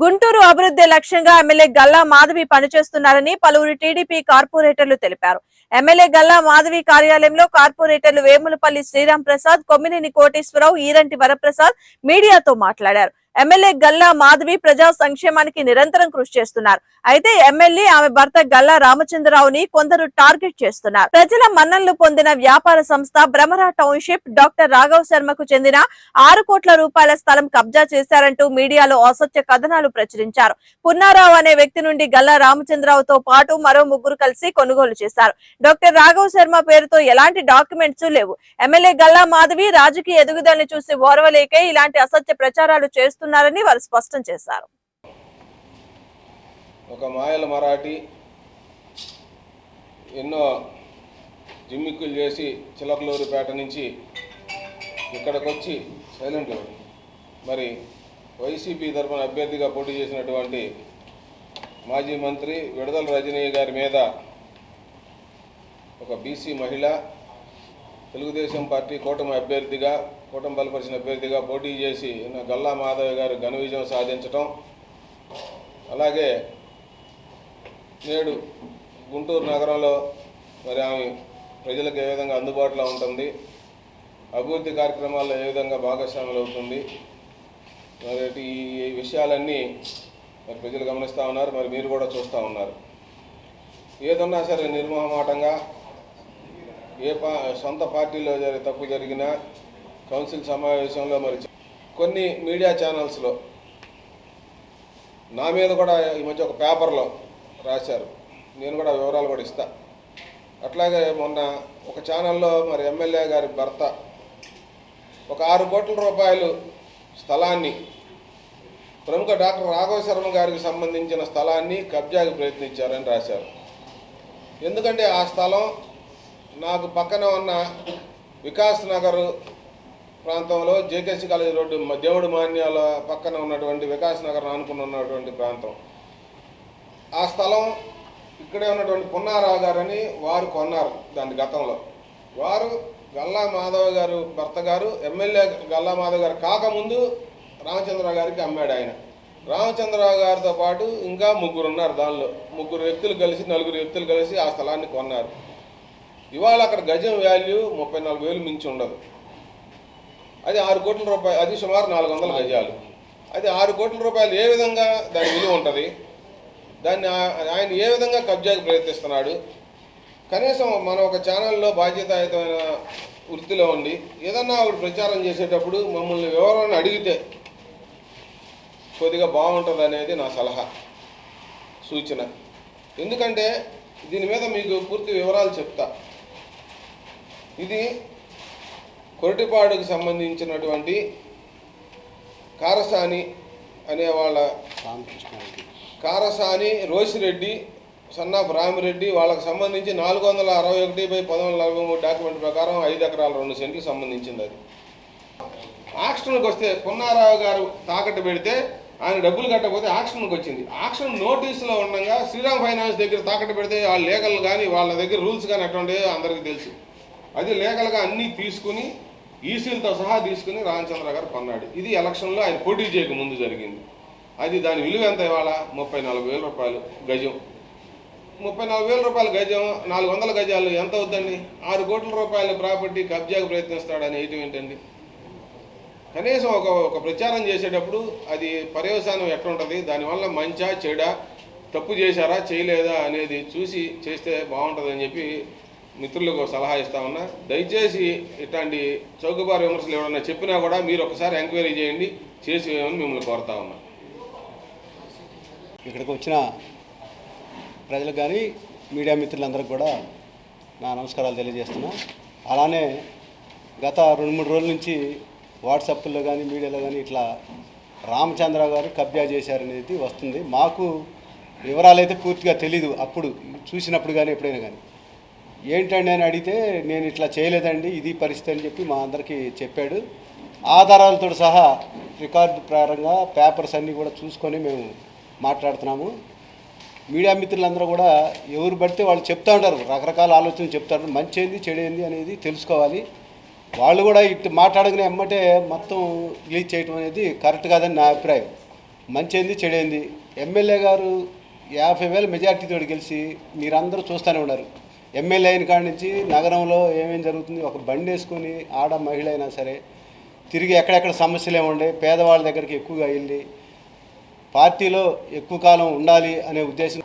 గుంటూరు అభివృద్ధి లక్ష్యంగా ఎమ్మెల్యే గల్లా మాధవి పనిచేస్తున్నారని పలువురు టీడీపీ కార్పొరేటర్లు తెలిపారు. ఎమ్మెల్యే గల్లా మాధవి కార్యాలయంలో కార్పొరేటర్లు వేములపల్లి శ్రీరామ్ ప్రసాద్ కొమ్మినేని కోటేశ్వరరావు ఈరంటి వరప్రసాద్ మీడియాతో మాట్లాడారు. ఎమ్మెల్యే గల్లా మాధవి ప్రజా సంక్షేమానికి నిరంతరం కృషి చేస్తున్నారు. అయితే ఎమ్మెల్యే ఆమె భర్త గల్లా రామచంద్రరావుని కొందరు టార్గెట్ చేస్తున్నారు. ప్రజల మన్ననలు పొందిన వ్యాపార సంస్థ భ్రమరా టౌన్షిప్ డాక్టర్ రాఘవ్ శర్మకు చెందిన ఆరు కోట్ల రూపాయల స్థలం కబ్జా చేశారంటూ మీడియాలో అసత్య కథనాలు ప్రచురించారు. పున్నారావు అనే వ్యక్తి నుండి గల్లా రామచంద్రరావుతో పాటు మరో ముగ్గురు కలిసి కొనుగోలు చేశారు. డాక్టర్ రాఘవ్ శర్మ పేరుతో ఎలాంటి డాక్యుమెంట్స్ లేవు. ఎమ్మెల్యే గల్లా మాధవి రాజకీయ ఎదుగుదలని చూసి ఓర్వలేకే ఇలాంటి అసత్య ప్రచారాలు చేస్తున్నారని వారు స్పష్టం చేశారు. ఒక మాయల మరాఠీ ఎన్నో జిమ్మిక్కులు చేసి చిలకలూరుపేట నుంచి ఇక్కడికి వచ్చి సైలెంట్ మరి వైసీపీ తరఫున అభ్యర్థిగా పోటీ చేసినటువంటి మాజీ మంత్రి విడదల రజనీ గారి మీద ఒక బీసీ మహిళ తెలుగుదేశం పార్టీ కూటమి అభ్యర్థిగా కూటమి బలపరిచిన అభ్యర్థిగా పోటీ చేసి గల్లా మాధవ్ గారు ఘన విజయం సాధించటం. అలాగే నేడు గుంటూరు నగరంలో మరి ఆమె ప్రజలకు ఏ విధంగా అందుబాటులో ఉంటుంది అభివృద్ధి కార్యక్రమాల్లో ఏ విధంగా భాగస్వాములు అవుతుంది మరి ఈ విషయాలన్నీ మరి ప్రజలు గమనిస్తూ ఉన్నారు మరి మీరు కూడా చూస్తూ ఉన్నారు. ఏదన్నా సరే నిర్మోహమాటంగా ఏ పా సొంత పార్టీలో జరిగే తప్పు జరిగినా కౌన్సిల్ సమావేశంలో మరి కొన్ని మీడియా ఛానల్స్లో నా మీద కూడా ఈ మధ్య ఒక పేపర్లో రాశారు. నేను కూడా వివరాలు కూడా ఇస్తా. అట్లాగే మొన్న ఒక ఛానల్లో మరి ఎమ్మెల్యే గారి భర్త ఒక ఆరు కోట్ల రూపాయలు స్థలాన్ని ప్రముఖ డాక్టర్ రాఘవ శర్మ గారికి సంబంధించిన స్థలాన్ని కబ్జాకి ప్రయత్నించారని రాశారు. ఎందుకంటే ఆ స్థలం నాకు పక్కన ఉన్న వికాస్ నగర్ ప్రాంతంలో జేకేసి కాలేజ్ రోడ్డు దేవుడు దేవుడి మాన్యాల పక్కన ఉన్నటువంటి వికాస్ నగర్ ఆనుకుని ఉన్నటువంటి ప్రాంతం. ఆ స్థలం ఇక్కడే ఉన్నటువంటి పున్నారావు గారని వారు కొన్నారు దాని గతంలో. వారు గల్లా మాధవ్ గారు భర్త గారు ఎమ్మెల్యే గల్లా మాధవ్ గారు కాకముందు రామచంద్రరావు గారికి అమ్మాడు ఆయన. రామచంద్రరావు గారితో పాటు ఇంకా ముగ్గురు ఉన్నారు దానిలో. ముగ్గురు వ్యక్తులు కలిసి నలుగురు వ్యక్తులు కలిసి ఆ స్థలాన్ని కొన్నారు. ఇవాళ అక్కడ గజం వాల్యూ ముప్పై నాలుగు వేలు మించి ఉండదు. అది ఆరు కోట్ల రూపాయలు అది సుమారు నాలుగు వందల గజాలు. అది ఆరు కోట్ల రూపాయలు ఏ విధంగా దాని విలువ ఉంటుంది? దాన్ని ఆ- ఆయన ఏ విధంగా కబ్జాకి ప్రయత్నిస్తున్నాడు? కనీసం మనం ఒక ఛానల్లో బాధ్యతాయుతమైన వృత్తిలో ఉండి ఏదన్నా ఆవిడ ప్రచారం చేసేటప్పుడు మమ్మల్ని వివరాన్ని అడిగితే కొద్దిగా బాగుంటుంది అనేది నా సలహా సూచన. ఎందుకంటే దీని మీద మీకు పూర్తి వివరాలు చెప్తా. ఇది కొరటిపాడుకు సంబంధించినటువంటి కారసాని అనే వాళ్ళ కారసాని రోసిరెడ్డి సన్నాపు రామిరెడ్డి వాళ్ళకి సంబంధించి నాలుగు వందల అరవై ఒకటి బై పంతొమ్మిది నలభై మూడు డాక్యుమెంట్ ప్రకారం ఐదు ఎకరాల రెండు సెంట్లు సంబంధించింది అది. ఆక్షన్కి వస్తే పున్నారావు గారు తాకట్టు పెడితే ఆయన డబ్బులు కట్టకపోతే ఆక్షన్కి వచ్చింది. ఆక్షన్ నోటీసులో ఉండగా శ్రీరామ్ ఫైనాన్స్ దగ్గర తాకట్టు పెడితే వాళ్ళ లీగల్ కానీ వాళ్ళ దగ్గర రూల్స్ కానీ అటువంటి అందరికీ తెలుసు. అది లీగల్గా అన్నీ తీసుకుని ఈసీలతో సహా తీసుకుని రామచంద్ర గారు కొన్నాడు. ఇది ఎలక్షన్లో ఆయన పోటీ చేయక ముందు జరిగింది. అది దాని విలువ ఎంత ఇవాళ? ముప్పై నాలుగు వేల రూపాయలు గజం. ముప్పై నాలుగు వేల రూపాయల గజం నాలుగు వందల గజాలు ఎంత అవుద్దండి? ఆరు కోట్ల రూపాయల ప్రాపర్టీ కబ్జాకు ప్రయత్నిస్తాడని వేయటం ఏంటండి? కనీసం ఒక ఒక ప్రచారం చేసేటప్పుడు అది పర్యవసానం ఎట్లుంటుంది? దానివల్ల మంచా చెడా? తప్పు చేశారా? చేయలేదా? అనేది చూసి చేస్తే బాగుంటుందని చెప్పి మిత్రులకు సలహా ఇస్తా ఉన్నా. దయచేసి ఇట్లాంటి చౌకబారు విమర్శలు ఎవరన్నా చెప్పినా కూడా మీరు ఒకసారి ఎంక్వైరీ చేయండి చేసి మిమ్మల్ని కోరుతా ఉన్నా. ఇక్కడికి వచ్చిన ప్రజలకు కానీ మీడియా మిత్రులందరికీ కూడా నా నమస్కారాలు తెలియజేస్తున్నా. అలానే గత రెండు మూడు రోజుల నుంచి వాట్సాప్లో కానీ మీడియాలో కానీ ఇట్లా రామచంద్ర గారు కబ్జా చేశారనేది వస్తుంది. మాకు వివరాలు అయితే పూర్తిగా తెలీదు. అప్పుడు చూసినప్పుడు కానీ ఎప్పుడైనా కానీ. ఏంటండి అని అడిగితే నేను ఇట్లా చేయలేదండి ఇది పరిస్థితి అని చెప్పి మా అందరికీ చెప్పాడు. ఆధారాలతో సహా రికార్డు ప్రకారంగా పేపర్స్ అన్నీ కూడా చూసుకొని మేము మాట్లాడుతున్నాము. మీడియా మిత్రులందరూ కూడా ఎవరు పడితే వాళ్ళు చెప్తా ఉంటారు రకరకాల ఆలోచనలు చెప్తారు మంచి ఏంది చెడు ఏంది అనేది తెలుసుకోవాలి. వాళ్ళు కూడా ఇటు మాట్లాడగానే ఎమ్మటే మొత్తం రిలీజ్ చేయడం అనేది కరెక్ట్ కాదని నా అభిప్రాయం. మంచేంది చెడేంది. ఎమ్మెల్యే గారు యాభై వేల మెజార్టీతో గెలిచి మీరందరూ చూస్తూనే ఉన్నారు. ఎమ్మెల్యే అయిన కాడి నుంచి నగరంలో ఏమేం జరుగుతుంది ఒక బండి వేసుకొని ఆడ మహిళ అయినా సరే తిరిగి ఎక్కడెక్కడ సమస్యలు ఏముండే పేదవాళ్ళ దగ్గరికి ఎక్కువగా వెళ్ళి పార్టీలో ఎక్కువ కాలం ఉండాలి అనే ఉద్దేశం.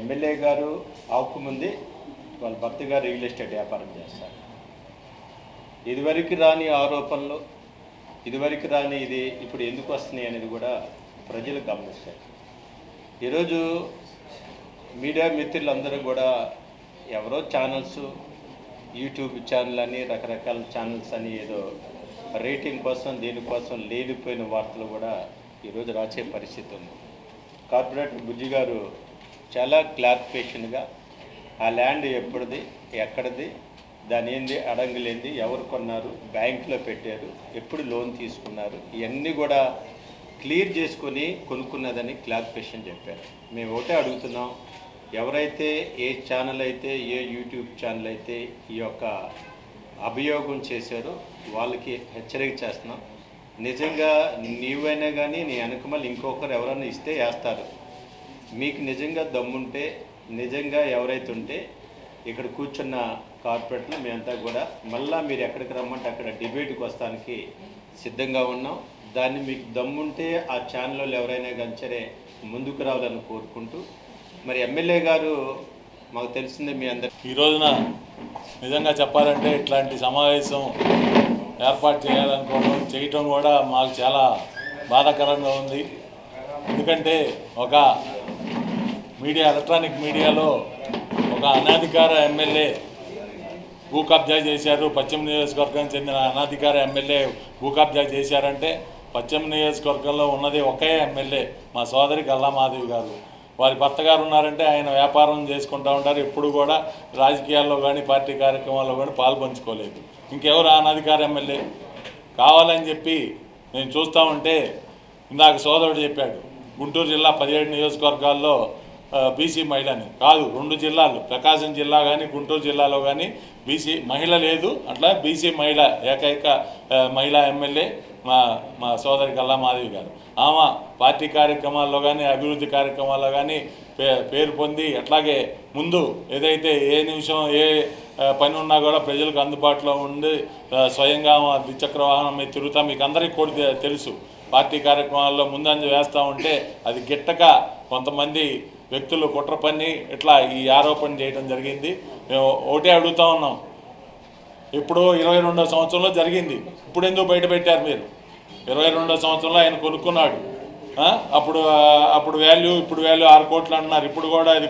ఎమ్మెల్యే గారు ఆకుముందే వాళ్ళ భర్త గారు రియల్ ఎస్టేట్ వ్యాపారం చేస్తారు. ఇదివరకు రాని ఆరోపణలు ఇదివరకు రాని ఇది ఇప్పుడు ఎందుకు వస్తున్నాయి అనేది కూడా ప్రజలు గమనిస్తారు. ఈరోజు మీడియా మిత్రులందరూ కూడా ఎవరో ఛానల్స్ యూట్యూబ్ ఛానల్ అని రకరకాల ఛానల్స్ అని ఏదో రేటింగ్ కోసం దేనికోసం లేనిపోయిన వార్తలు కూడా ఈరోజు రాసే పరిస్థితి ఉంది. కార్పొరేటర్ బుజ్జి గారు చాలా క్లారిఫికేషన్గా ఆ ల్యాండ్ ఎప్పుడుది ఎక్కడిది దాని ఏంది అడంగులేంది ఎవరు కొన్నారు బ్యాంకులో పెట్టారు ఎప్పుడు లోన్ తీసుకున్నారు ఇవన్నీ కూడా క్లియర్ చేసుకొని కొనుక్కున్నదని క్లారిఫికేషన్ చెప్పారు. మేము ఒకటే అడుగుతున్నాం ఎవరైతే ఏ ఛానల్ అయితే ఏ యూట్యూబ్ ఛానల్ అయితే ఈ యొక్క అభియోగం చేశారో వాళ్ళకి హెచ్చరిక చేస్తున్నాం. నిజంగా నీవైనా కానీ నీ వెనకమల్లి ఇంకొకరు ఎవరైనా ఇస్తే వేస్తారు. మీకు నిజంగా దమ్ముంటే నిజంగా ఎవరైతే ఉంటే ఇక్కడ కూర్చున్న కార్పొరేట్లు మేమంతా కూడా మళ్ళా మీరు ఎక్కడికి రమ్మంటే అక్కడ డిబేట్కి వస్తానికి సిద్ధంగా ఉన్నాం. దాన్ని మీకు దమ్ముంటే ఆ ఛానల్లో ఎవరైనా కానీ సరే ముందుకు రావాలని కోరుకుంటూ మరి ఎమ్మెల్యే గారు మాకు తెలిసిందే మీ అందరి ఈ రోజున నిజంగా చెప్పాలంటే ఇట్లాంటి సమావేశం ఏర్పాటు చేయాలనుకోవడం చేయటం కూడా మాకు చాలా బాధాకరంగా ఉంది. ఎందుకంటే ఒక మీడియా ఎలక్ట్రానిక్ మీడియాలో ఒక అనాధికార ఎమ్మెల్యే భూ కబ్జా చేశారు. పశ్చిమ నియోజకవర్గానికి చెందిన అనాధికార ఎమ్మెల్యే భూ కబ్జా చేశారంటే పశ్చిమ నియోజకవర్గంలో ఉన్నది ఒకే ఎమ్మెల్యే మా సోదరి గల్లామాదేవి గారు. వారి భర్త గారు ఉన్నారంటే ఆయన వ్యాపారం చేసుకుంటూ ఉంటారు. ఎప్పుడు కూడా రాజకీయాల్లో కానీ పార్టీ కార్యక్రమాల్లో కానీ పాల్పంచుకోలేదు. ఇంకెవరు అనధికార ఎమ్మెల్యే? కావాలని చెప్పి నేను చూస్తూ ఉంటే ఇందాక సోదరుడు చెప్పాడు గుంటూరు జిల్లా పదిహేడు నియోజకవర్గాల్లో బీసీ మహిళని కాదు రెండు జిల్లాలు ప్రకాశం జిల్లా కానీ గుంటూరు జిల్లాలో కానీ బీసీ మహిళ లేదు. అట్లా బీసీ మహిళ ఏకైక మహిళా ఎమ్మెల్యే మా మా సోదరి గల్లా మాధవి గారు. ఆమె పార్టీ కార్యక్రమాల్లో కానీ అభివృద్ధి కార్యక్రమాల్లో కానీ పే పేరు పొంది అట్లాగే ముందు ఏదైతే ఏ నిమిషం ఏ పని ఉన్నా కూడా ప్రజలకు అందుబాటులో ఉండి స్వయంగా ఆమె ద్విచక్ర వాహనం మీద తిరుగుతా మీకు అందరికీ కూడా తెలుసు. పార్టీ కార్యక్రమాల్లో ముందంజ వేస్తూ ఉంటే అది గిట్టక కొంతమంది వ్యక్తులు కుట్ర పని ఇట్లా ఈ ఆరోపణ చేయడం జరిగింది. మేము ఒకటే అడుగుతా ఉన్నాం. ఇప్పుడు ఇరవై రెండో సంవత్సరంలో జరిగింది. ఇప్పుడు ఎందుకు బయట పెట్టారు మీరు? ఇరవై రెండో సంవత్సరంలో ఆయన కొనుక్కున్నాడు. అప్పుడు అప్పుడు వాల్యూ ఇప్పుడు వాల్యూ ఆరు కోట్లు అంటున్నారు. ఇప్పుడు కూడా అది